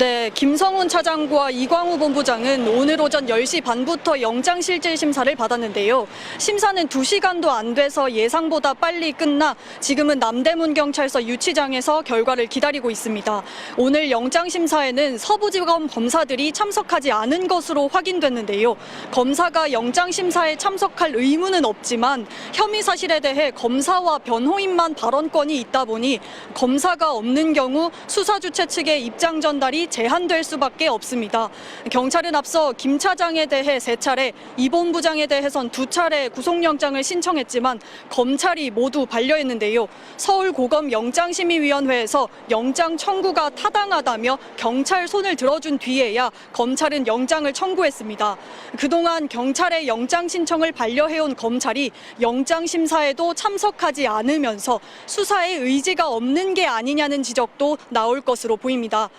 네, 김성훈 차장과 이광우 본부장은 오늘 오전 10시 반부터 영장실질 심사를 받았는데요. 심사는 2시간도 안 돼서 예상보다 빨리 끝나 지금은 남대문 경찰서 유치장에서 결과를 기다리고 있습니다. 오늘 영장 심사에는 서부지검 검사들이 참석하지 않은 것으로 확인됐는데요. 검사가 영장 심사에 참석할 의무는 없지만 혐의 사실에 대해 검사와 변호인만 발언권이 있다 보니 검사가 없는 경우 수사 주체 측의 입장 전달이 제한될 수밖에 없습니다. 경찰은 앞서 김 차장에 대해 세 차례, 이 본부장에 대해선 두 차례 구속영장을 신청했지만 검찰이 모두 반려했는데요. 서울고검 영장심의위원회에서 영장 청구가 타당하다며 경찰 손을 들어준 뒤에야 검찰은 영장을 청구했습니다. 그동안 경찰의 영장 신청을 반려해온 검찰이 영장 심사에도 참석하지 않으면서 수사에 의지가 없는 게 아니냐는 지적도 나올 것으로 보입니다.